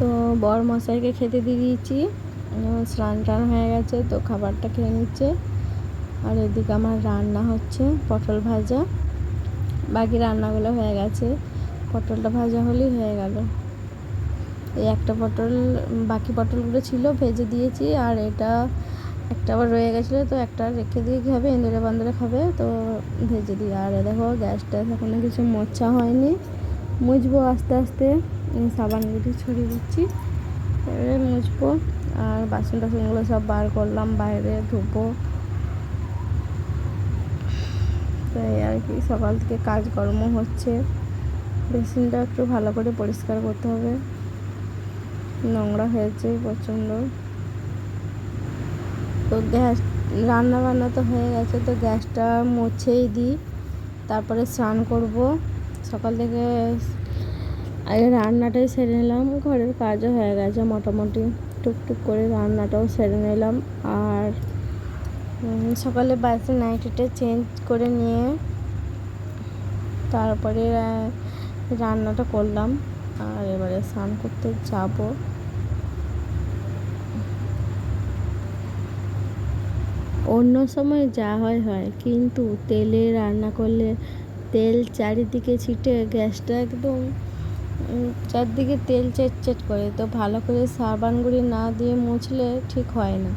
তো বর মশাইকে খেতে দিয়ে দিয়েছি। স্নান টান হয়ে গেছে, তো খাবারটা খেয়ে নিচ্ছে। আর এদিকে আমার রান্না হচ্ছে পটল ভাজা। বাকি রান্নাগুলো হয়ে গেছে। পটলটা ভাজা হলেই হয়ে গেল। এই একটা পটল, বাকি পটলগুলো ছিল, ভেজে দিয়েছি। আর এটা একটা আবার রয়ে গেছিল, তো একটা রেখে দিয়ে কী হবে? এন্দুরে বান্দরে খাবে, তো ভেজে দিই। আর দেখো, গ্যাসটা এখনও কিছু মোছা হয়নি। মুছবো আস্তে আস্তে। সাবান গুটি ছড়িয়ে দিচ্ছি। এবারে মুছবো। আর বাসন টাসনগুলো সব বার করলাম, বাইরে ধুবো। তাই আর কি, সকাল থেকে কাজকর্ম হচ্ছে। বেসিনটা একটু ভালো করে পরিষ্কার করতে হবে। নোংরা হয়েছে প্রচণ্ড। তো গ্যাস রান্না বান্না তো হয়ে গেছে, তো গ্যাসটা মুছেই দিই। তারপরে স্নান করব। সকাল থেকে আগে রান্নাটাই সেরে নিলাম, ঘরের কাজও হয়ে গেছে মোটামুটি। টুকটুক করে রান্নাটাও সেরে নিলাম। আর সকালে বাসে নাইটিটা চেঞ্জ করে নিয়ে তারপরে রান্নাটা করলাম। আর এবারে স্নান করতে যাব। অন্য সময় যা হয় হয়। কিন্তু তেলে রান্না করলে তেল চারিদিকে ছিটে, গ্যাসটা একদম চারদিকে তেল চেটচেট করে। তো ভালো করে সাবান গুঁড়ি না দিয়ে মুছলে ঠিক হয় না।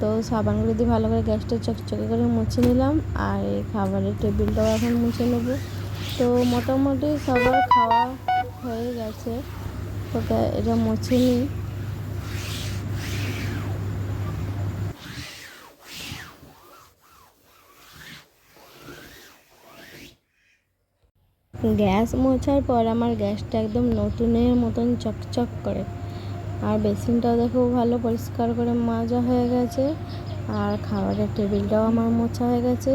তো সাবান গুঁড়ি দিয়ে ভালো করে গ্যাসটা চকচকে করে মুছে নিলাম আর এই খাবারের টেবিলটাও এখন মুছে নেব। তো মোটামুটি সবার খাওয়া হয়ে গেছে। তা- এটা মুছে নিই। গ্যাস মোছার পর আমার গ্যাসটা একদম নতুনের মতন চকচক করে। আর বেসিনটাও দেখো ভালো পরিষ্কার করে মাজা হয়ে গেছে। আর খাবারের টেবিলটাও আমার মোছা হয়ে গেছে।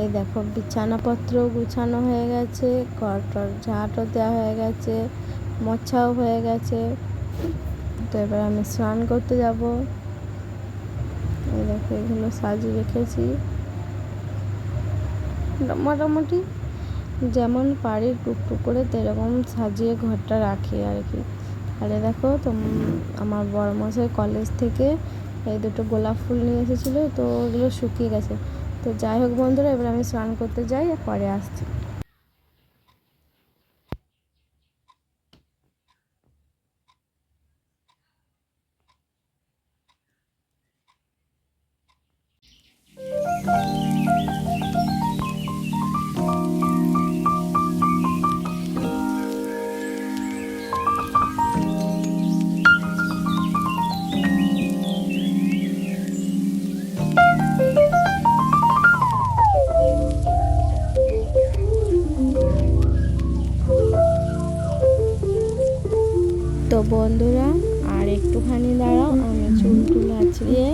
এই দেখো বিছানাপত্র গুছানো হয়ে গেছে, ঘরটর ঝাঁটও দেওয়া হয়ে গেছে, মোছাও হয়ে গেছে। তো এবার আমি স্নান করতে যাব। এই দেখো এগুলো সাজিয়ে রেখেছি। মোটামুটি। যেমন পারি টুকটুক করে, তেরকম সাজিয়ে ঘরটা রাখি আর কি। আরে দেখো তো আমার বড় মশাই কলেজ থেকে এই দুটো গোলাপ ফুল নিয়ে এসেছিল, তো ওগুলো শুকিয়ে গেছে। তো যাই হোক বন্ধুরা, এবার আমি স্নান করতে যাই, আর পরে আসছি। বন্ধুরা, আর একটুখানি দাঁড়াও, আমি চুল টুল আছড়িয়ে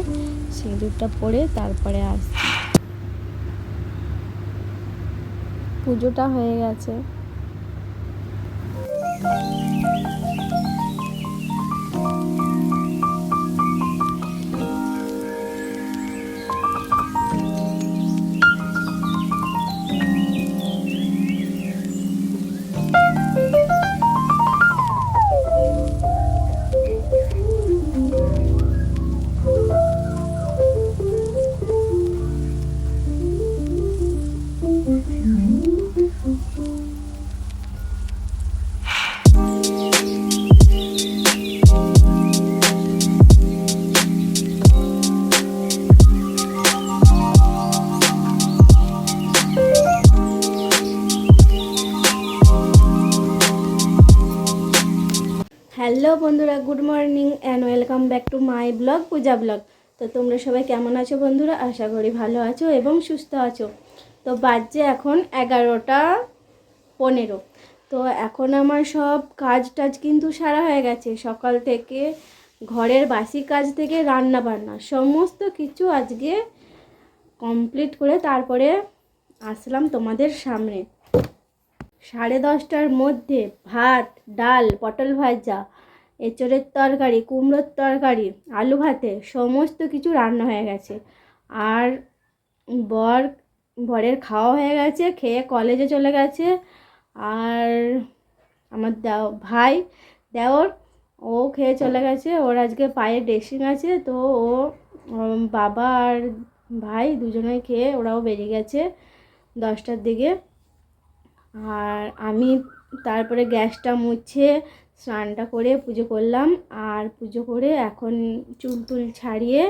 সিঁদুরটা পরে তারপরে আসছি। পুজোটা হয়ে গেছে। Morning and welcome back to my blog Puja blog তো তোমরা সবাই কেমন আছো বন্ধুরা? আশা করি ভালো আছো এবং সুস্থ আছো। তো বাজছে এখন এগারোটা পনেরো। তো এখন আমার সব কাজ টাজ কিন্তু সারা হয়ে গেছে। সকাল থেকে ঘরের বাসি কাজ থেকে রান্না বান্না সমস্ত কিছু আজকে কমপ্লিট করে তারপরে আসলাম তোমাদের সামনে। সাড়ে দশটার মধ্যে ভাত, ডাল, পটল ভাজা এঁচড়ের তরকারি, কুমড়োর তরকারি, আলু ভাতে সমস্ত কিছু রান্না হয়ে গেছে। আর বর, বরের খাওয়া হয়ে গেছে, খেয়ে কলেজে চলে গেছে। আর আমার দেও, ভাই দেওর, ও খেয়ে চলে গেছে। ওর আজকে পায়ে ড্রেসিং আছে, তো ও বাবা আর ভাই দুজনে খেয়ে ওরাও বেরিয়ে গেছে দশটার দিকে। আর আমি তারপরে গ্যাসটা মুছে স্নানটা করে পুজো করলাম আর পুজো করে এখন চুল টুল ছাড়িয়ে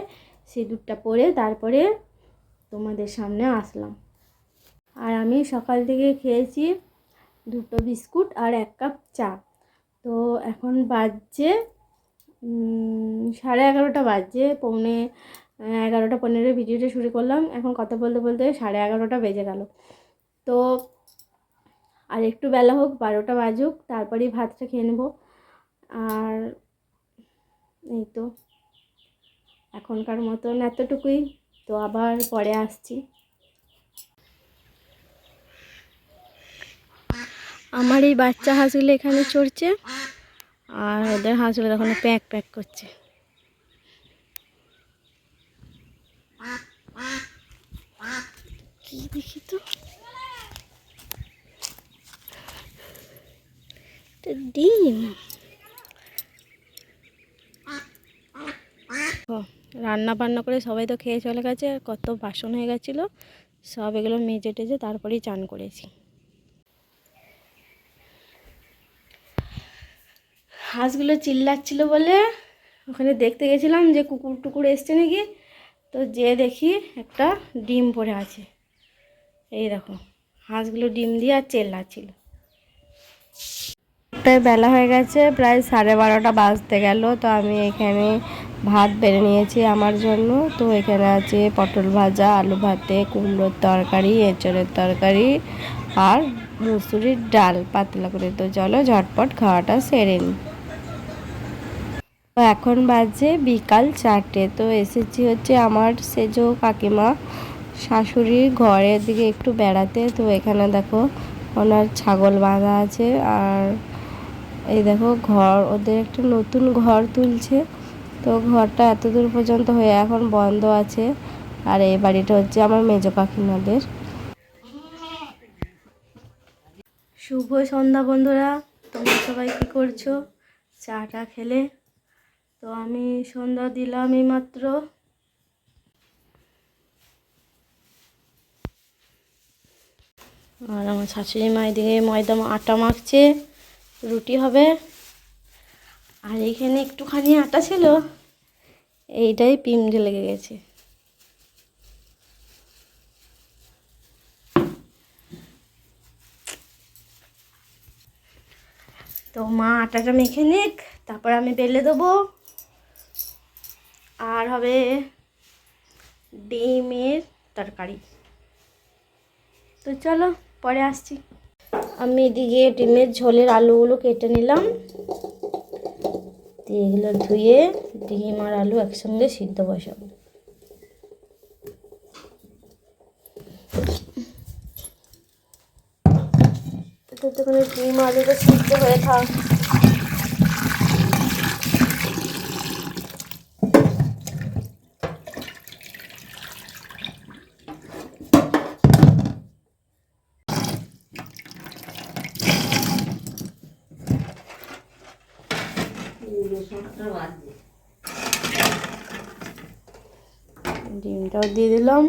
সিঁদুরটা পরে তারপরে তোমাদের সামনে আসলাম। আর আমি সকাল থেকে খেয়েছি দুটো বিস্কুট আর এক কাপ চা। তো এখন বাজছে সাড়ে এগারোটা বাজছে, পৌনে এগারোটা পনেরো ভিডিওটা শুরু করলাম। এখন কথা বলতে বলতে সাড়ে এগারোটা বেজে গেল। তো আর একটু বেলা হোক, বারোটা বাজুক, তারপরেই ভাতটা খেয়ে নেব। আর এই তো, এখনকার মতন এতটুকুই। তো আবার পরে আসছি। আমার এই বাচ্চা হাঁসগুলো এখানে চড়ছে, আর ওদের হাঁসগুলো তখন প্যাক প্যাক করছে। কি দেখি তো? এটা ডিম। রান্না বান্না করে সবাই তো খেয়ে চলে গেছে, আর কত বাসন হয়ে গেছিল, সব এগুলো মেজে টেজে তারপরেই চান করেছি। হাঁসগুলো চিল্লাচ্ছিল বলে ওখানে দেখতে গেছিলাম যে কুকুর টুকুর এসছে নাকি, তো যে দেখি একটা ডিম পড়ে আছে। এই দেখো, হাঁসগুলো ডিম দিয়ে আর চেল্লাচ্ছিল। প্রায় বেলা হয়ে গেছে, প্রায় সাড়ে বারোটা বাজতে গেল, তো আমি এখানে ভাত বেড়ে নিয়েছি আমার জন্য। তো এখানে আছে পটল ভাজা, আলু ভাতে, কুমড়োর তরকারি, এঁচড়ের তরকারি আর মুসুরির ডাল, পাতলা করে। তো চলো ঝটপট খাওয়াটা সেরে নিই তো এখন বাজে বিকাল চারটে, তো এসেছি হচ্ছে আমার সেজ কাকিমা শাশুড়ির ঘরের দিকে একটু বেড়াতে। তো এখানে দেখো ওনার ছাগল বাঁধা আছে আর এই দেখো ঘর, ওদের একটা নতুন ঘর তুলছে। তো ঘরটা এত দূর পর্যন্ত হয়ে এখন বন্ধ আছে। আর এই বাড়িটা হচ্ছে আমার মেজো কাকিমাদের। শুভ সন্ধ্যা বন্ধুরা, তোমরা সবাই কী করছ? চাটা খেলে। তো আমি সন্ধ্যা দিলাম এই মাত্র আর আমার শাশুড়ি মা এদিকে ময়দা, আটা মাখছে। রুটি হবে। আর এইখানে একটুখানি আটা ছিল, এইটাই পিমড়ে লেগে গেছে। তো মা আটাটা মেখে নিক, তারপর আমি বেলে দেবো। আর হবে ডিমের তরকারি। তো চলো, পরে আসছি। আমি এদিকে ডিমের ঝোলের আলুগুলো কেটে নিলাম। দিয়ে এগুলো ধুয়ে ডিম আর আলু একসঙ্গে সিদ্ধ বসাবো। ততক্ষণে ডিম, আলুটা সিদ্ধ হয়ে থাক। ডিমটাও দিয়ে দিলাম।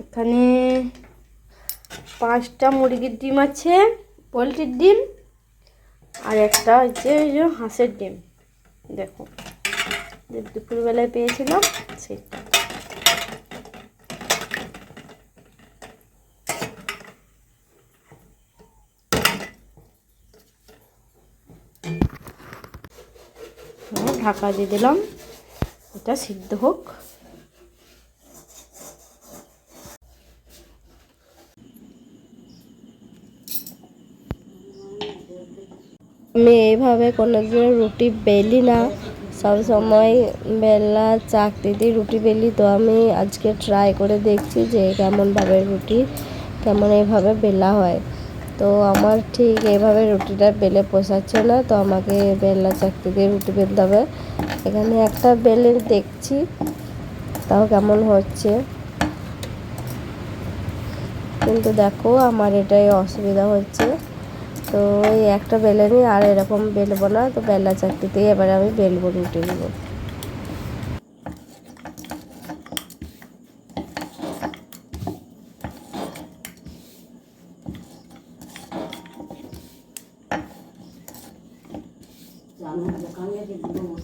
এখানে পাঁচটা মুরগির ডিম আছে, পোলট্রির ডিম, আর একটা হচ্ছে হাঁসের ডিম। দেখো দুপুরবেলায় পেয়েছিলাম সেটা হ্যাঁ, ঢাকা দিয়ে দিলাম। এটা সিদ্ধ হোক। আমি এইভাবে কোনোদিনও রুটি বেলি না। সব সময় বেলা চাকতি দিয়ে রুটি বেলি। তো আমি আজকে ট্রাই করে দেখছি যে কেমনভাবে রুটি, কেমন এইভাবে বেলা হয়। তো আমার ঠিক এইভাবে রুটিটা বেলে পোষাচ্ছে না, তো আমাকে বেলা চাকতি দিয়ে রুটি বেলতে হবে। এখানে একটা বেলে দেখছি, তাও কেমন হচ্ছে। কিন্তু দেখো, আমার এটাই অসুবিধা হচ্ছে। তো এই একটা বেলে নিই আর এরকম বেলবো না, তো বেলা চাকরিতেই এবারে আমি বেলবো রুটিগুলো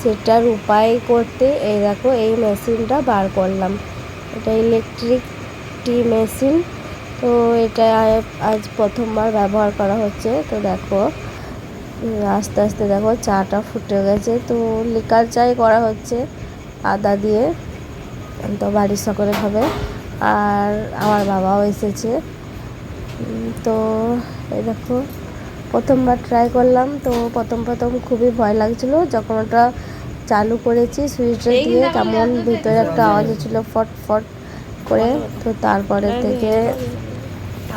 সেটার উপায় করতে এই দেখো, এই মেশিনটা বার করলাম। এটা ইলেকট্রিক টি মেশিন। তো এটা আজ প্রথমবার ব্যবহার করা হচ্ছে। তো দেখো, আস্তে আস্তে দেখো, চাটা ফুটে গেছে। তো লিকার চাই করা হচ্ছে আদা দিয়ে, তো বাড়ির সকলে খাবে আর আমার বাবাও এসেছে। তো এই দেখো, প্রথমবার ট্রাই করলাম। তো প্রথম প্রথম খুবই ভয় লাগছিল। যখন ওটা চালু করেছি সুইচটা দিয়ে কেমন ভিতরে একটা আওয়াজ হচ্ছিল ফট ফট করে তো তারপরে থেকে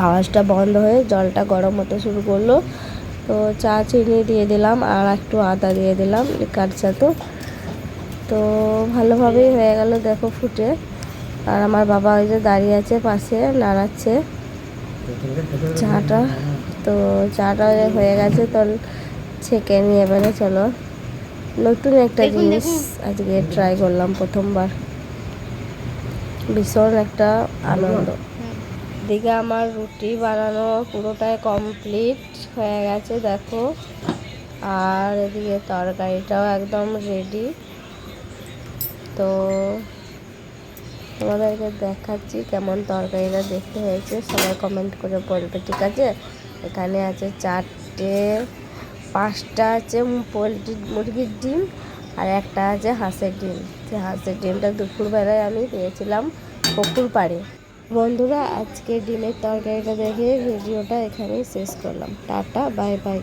আওয়াজটা বন্ধ হয়ে জলটা গরম হতে শুরু করল। তো চা চিনি দিয়ে দিলাম আর একটু আদা দিয়ে দিলাম লিকার চা তো তো ভালোভাবেই হয়ে গেল দেখো ফুটে। আর আমার বাবা ওই যে দাঁড়িয়ে আছে পাশে নাড়াচ্ছে। চাটা তো চাটা হয়ে গেছে তো ছেঁকে নিয়ে এবারে চলো। নতুন একটা জিনিস আজকে ট্রাই করলাম প্রথমবার। ভীষণ একটা আনন্দ। দিকে আমার রুটি বানানো পুরোটাই কমপ্লিট হয়ে গেছে দেখো। আর এদিকে তরকারিটাও একদম রেডি তো তোমাদেরকে দেখাচ্ছি কেমন তরকারিটা দেখতে হয়েছে। সবাই কমেন্ট করে বলবে ঠিক আছে? এখানে আছে চারটে পাঁচটা আছে পোলট্রি, মুরগির ডিম আর একটা আছে হাঁসের ডিম। সে হাঁসের ডিমটা দুপুরবেলায় আমি পেয়েছিলাম পুকুর পাড়ে। বন্ধুরা আজকে ডিমের তরকারিটা দেখে ভিডিওটা এখানেই শেষ করলাম। Tata, bye bye.